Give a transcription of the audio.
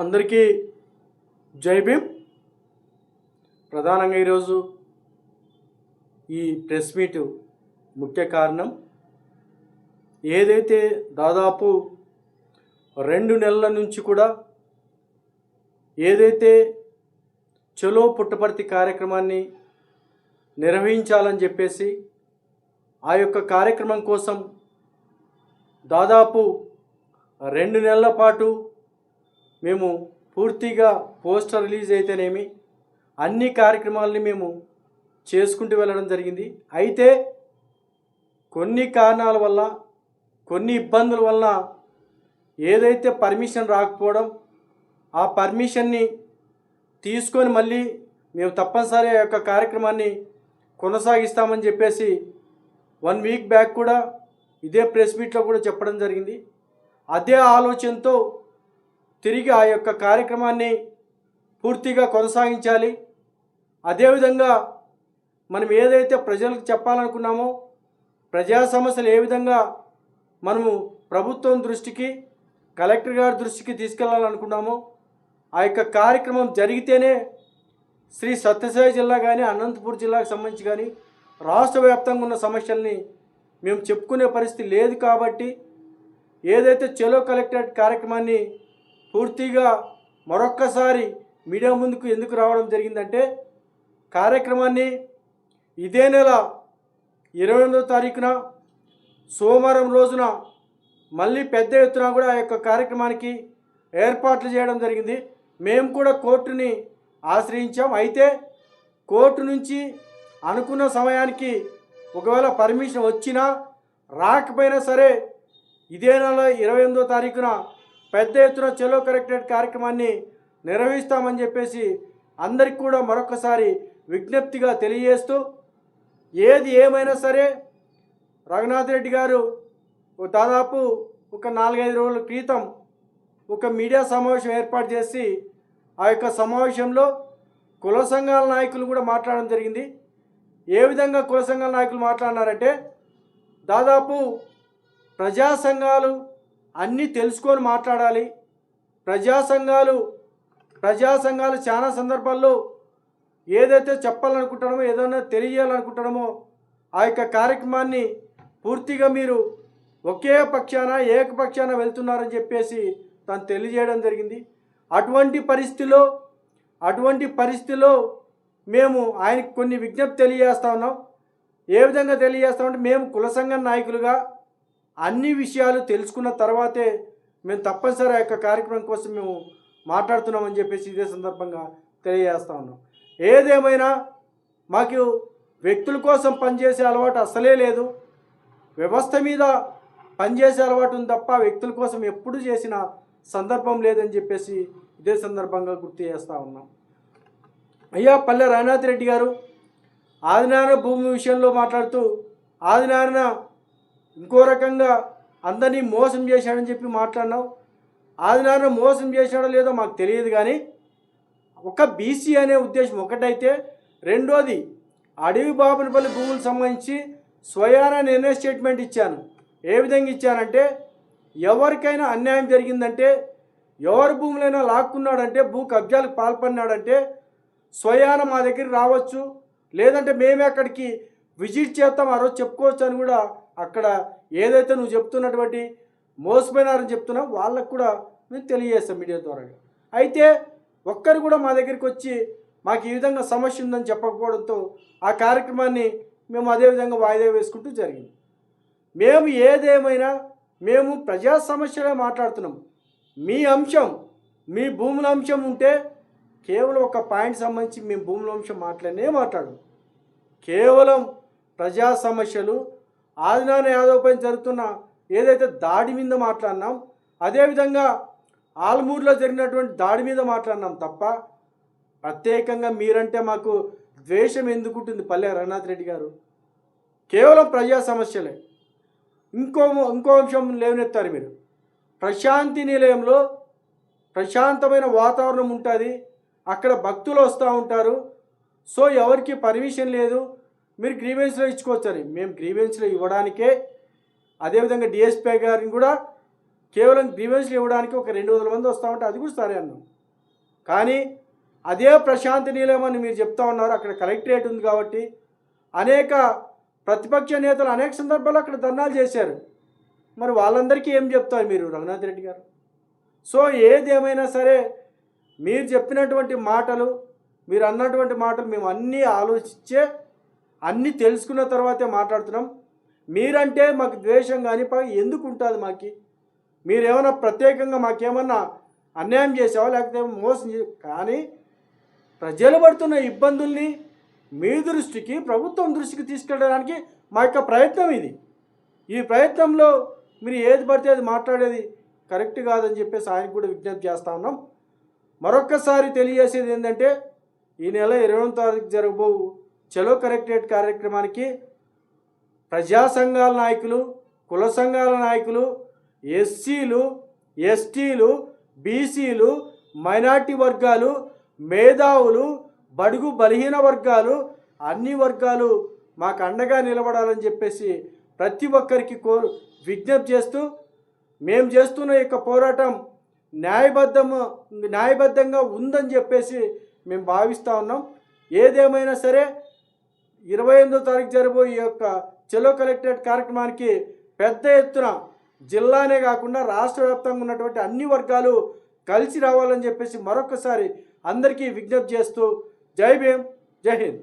అందరికీ జై భీమ్. ప్రధానంగా ఈరోజు ఈ ప్రెస్ మీట్ ముఖ్య కారణం ఏదైతే దాదాపు రెండు నెలల నుంచి కూడా ఏదైతే చలో పుట్టపర్తి కార్యక్రమాన్ని నిర్వహించాలని చెప్పేసి ఆ యొక్క కార్యక్రమం కోసం దాదాపు రెండు నెలల పాటు మేము పూర్తిగా పోస్టర్ రిలీజ్ అయితేనేమి అన్ని కార్యక్రమాలని మేము చేసుకుంటూ వెళ్ళడం జరిగింది. అయితే కొన్ని కారణాల వల్ల కొన్ని ఇబ్బందుల వల్ల ఏదైతే పర్మిషన్ రాకపోవడం ఆ పర్మిషన్ని తీసుకొని మళ్ళీ మేము తప్పనిసరి ఆ యొక్క కార్యక్రమాన్ని కొనసాగిస్తామని చెప్పేసి వన్ వీక్ బ్యాక్ కూడా ఇదే ప్రెస్ మీట్లో కూడా చెప్పడం జరిగింది. అదే ఆలోచనతో తిరిగి ఆ యొక్క కార్యక్రమాన్ని పూర్తిగా కొనసాగించాలి. అదేవిధంగా మనం ఏదైతే ప్రజలకు చెప్పాలనుకున్నామో ప్రజా సమస్యలు ఏ విధంగా మనము ప్రభుత్వం దృష్టికి కలెక్టర్ గారి దృష్టికి తీసుకెళ్ళాలనుకున్నామో ఆ యొక్క కార్యక్రమం జరిగితేనే శ్రీ సత్యసాయి జిల్లా కానీ అనంతపూర్ జిల్లాకు సంబంధించి కానీ రాష్ట్ర వ్యాప్తంగా ఉన్న సమస్యల్ని మేము చెప్పుకునే పరిస్థితి లేదు కాబట్టి ఏదైతే చెలో కలెక్టరేట్ కార్యక్రమాన్ని పూర్తిగా మరొక్కసారి మీడియా ముందుకు ఎందుకు రావడం జరిగిందంటే కార్యక్రమాన్ని ఇదే నెల ఇరవై ఎనిమిదో తారీఖున సోమవారం రోజున మళ్ళీ పెద్ద ఎత్తున కూడా ఆ యొక్క కార్యక్రమానికి ఏర్పాట్లు చేయడం జరిగింది. మేము కూడా కోర్టుని ఆశ్రయించాం. అయితే కోర్టు నుంచి అనుకున్న సమయానికి ఒకవేళ పర్మిషన్ వచ్చినా రాకపోయినా సరే ఇదే నెల ఇరవై ఎనిమిదో తారీఖున పెద్ద ఎత్తున చెలో కరెక్టెడ్ కార్యక్రమాన్ని నిర్వహిస్తామని చెప్పేసి అందరికి కూడా మరొకసారి విజ్ఞప్తిగా తెలియజేస్తూ ఏది ఏమైనా సరే రఘునాథ్ రెడ్డి గారు ఓ దాదాపు ఒక నాలుగైదు రోజుల క్రితం ఒక మీడియా సమావేశం ఏర్పాటు చేసి ఆ యొక్క సమావేశంలో కుల సంఘాల నాయకులు కూడా మాట్లాడడం జరిగింది. ఏ విధంగా కుల సంఘాల నాయకులు మాట్లాడినారంటే దాదాపు ప్రజా సంఘాలు అన్నీ తెలుసుకొని మాట్లాడాలి. ప్రజా సంఘాలు ప్రజా సంఘాలు చాలా సందర్భాల్లో ఏదైతే చెప్పాలనుకుంటామో ఏదైనా తెలియజేయాలనుకుంటామో ఆ యొక్క కార్యక్రమాన్ని పూర్తిగా మీరు ఒకే పక్షాన ఏకపక్షాన వెళ్తున్నారని చెప్పేసి తను తెలియజేయడం జరిగింది. అటువంటి పరిస్థితిలో అటువంటి పరిస్థితిలో మేము ఆయనకు కొన్ని విజ్ఞప్తి తెలియజేస్తా ఉన్నాం. ఏ విధంగా తెలియజేస్తామంటే మేము కుల సంఘం నాయకులుగా అన్ని విషయాలు తెలుసుకున్న తర్వాతే మేము తప్పనిసరి ఆ యొక్క కార్యక్రమం కోసం మేము మాట్లాడుతున్నామని చెప్పేసి ఇదే సందర్భంగా తెలియజేస్తా ఉన్నాం. ఏదేమైనా మాకు వ్యక్తుల కోసం పనిచేసే అలవాటు అస్సలే లేదు. వ్యవస్థ మీద పనిచేసే అలవాటు ఉంది తప్ప వ్యక్తుల కోసం ఎప్పుడు చేసిన సందర్భం లేదని చెప్పేసి ఇదే సందర్భంగా గుర్తు చేస్తూ ఉన్నాం. అయ్యా పల్లె రఘునాథ్ రెడ్డి గారు ఆదినారాయణ భూమి విషయంలో మాట్లాడుతూ ఆదినారాయణ ఇంకో రకంగా అందరినీ మోసం చేశాడని చెప్పి మాట్లాడినావు. ఆదినారాయణ మోసం చేశాడో లేదో మాకు తెలియదు కానీ ఒక బీసీ అనే ఉద్దేశం ఒకటైతే రెండోది అడవి బాబునపల్లి భూములకు సంబంధించి స్వయాన నిర్ణయ స్టేట్మెంట్ ఇచ్చాను. ఏ విధంగా ఇచ్చానంటే ఎవరికైనా అన్యాయం జరిగిందంటే ఎవరి భూములైనా లాక్కున్నాడంటే భూ కబ్జాలకు పాల్పడినాడంటే స్వయాన మా దగ్గర రావచ్చు. లేదంటే మేమే అక్కడికి విజిట్ చేస్తాం ఆ రోజు చెప్పుకోవచ్చు అని కూడా అక్కడ ఏదైతే నువ్వు చెప్తున్నటువంటి మోసపోయినారని చెప్తున్నా వాళ్ళకు కూడా మేము తెలియజేస్తాం మీడియా ద్వారా. అయితే ఒక్కరు కూడా మా దగ్గరికి వచ్చి మాకు ఈ విధంగా సమస్య ఉందని చెప్పకపోవడంతో ఆ కార్యక్రమాన్ని మేము అదే విధంగా వాయిదా వేసుకుంటూ జరిగింది. మేము ఏదేమైనా మేము ప్రజా సమస్యలే మాట్లాడుతున్నాం. మీ అంశం మీ భూముల అంశం ఉంటే కేవలం ఒక పాయింట్ సంబంధించి మేము భూముల అంశం మాట్లాడినే మాట్లాడు కేవలం ప్రజా సమస్యలు ఆదినారాయణ యాదవ్ పైన జరుగుతున్న ఏదైతే దాడి మీద మాట్లాడినాం అదేవిధంగా ఆల్మూర్లో జరిగినటువంటి దాడి మీద మాట్లాడినాం తప్ప ప్రత్యేకంగా మీరంటే మాకు ద్వేషం ఎందుకుంటుంది పల్లె రఘునాథ్ రెడ్డి గారు? కేవలం ప్రజా సమస్యలే. ఇంకో ఇంకో అంశం లేవనెత్తారు మీరు. ప్రశాంతి నిలయంలో ప్రశాంతమైన వాతావరణం ఉంటుంది. అక్కడ భక్తులు వస్తూ ఉంటారు. సో ఎవరికి పర్మిషన్ లేదు. మీరు గ్రీవెన్స్లో ఇచ్చుకోవచ్చని. మేము గ్రీవెన్స్లో ఇవ్వడానికే అదేవిధంగా డిఎస్పీ గారిని కూడా కేవలం గ్రీవెన్స్లు ఇవ్వడానికి ఒక రెండు వందల మంది వస్తామంటే అది కూడా సరే అన్నాం. కానీ అదే ప్రశాంతి నీలమని అని మీరు చెప్తా ఉన్నారు. అక్కడ కలెక్టరేట్ ఉంది కాబట్టి అనేక ప్రతిపక్ష నేతలు అనేక సందర్భాల్లో అక్కడ ధర్నాలు చేశారు. మరి వాళ్ళందరికీ ఏం చెప్తారు మీరు రఘునాథ్ రెడ్డి గారు? సో ఏదేమైనా సరే మీరు చెప్పినటువంటి మాటలు మీరు అన్నటువంటి మాటలు మేము అన్నీ ఆలోచించే అన్నీ తెలుసుకున్న తర్వాతే మాట్లాడుతున్నాం. మీరంటే మాకు ద్వేషం కానీ ఎందుకు ఉంటుంది మాకి? మీరేమైనా ప్రత్యేకంగా మాకేమన్నా అన్యాయం చేసావా లేకపోతే మోసం కానీ ప్రజలు పడుతున్న ఇబ్బందుల్ని మీ దృష్టికి ప్రభుత్వం దృష్టికి తీసుకెళ్ళడానికి మా యొక్క ప్రయత్నం ఇది. ఈ ప్రయత్నంలో మీరు ఏది పడితే అది మాట్లాడేది కరెక్ట్ కాదని చెప్పేసి ఆయనకు కూడా విజ్ఞప్తి చేస్తా ఉన్నాం. మరొక్కసారి తెలియజేసేది ఏంటంటే ఈ నెల ఇరవై తారీఖు జరగబో చలో కలెక్టరేట్ కార్యక్రమానికి ప్రజా సంఘాల నాయకులు కుల సంఘాల నాయకులు ఎస్సీలు ఎస్టీలు బీసీలు మైనార్టీ వర్గాలు మేధావులు బడుగు బలహీన వర్గాలు అన్ని వర్గాలు మాకు అండగా నిలబడాలని చెప్పేసి ప్రతి ఒక్కరికి కో విజ్ఞప్తి చేస్తూ మేము చేస్తున్న యొక్క పోరాటం న్యాయబద్ధము న్యాయబద్ధంగా ఉందని చెప్పేసి మేము భావిస్తూ ఉన్నాం. ఏదేమైనా సరే ఇరవై ఎనిమిదో తారీఖు జరగబోయే ఈ యొక్క చెలో కలెక్టరేట్ కార్యక్రమానికి పెద్ద ఎత్తున జిల్లానే కాకుండా రాష్ట్ర వ్యాప్తంగా ఉన్నటువంటి అన్ని వర్గాలు కలిసి రావాలని చెప్పేసి మరొకసారి అందరికీ విజ్ఞప్తి చేస్తూ జై భీమ్ జై హింద్.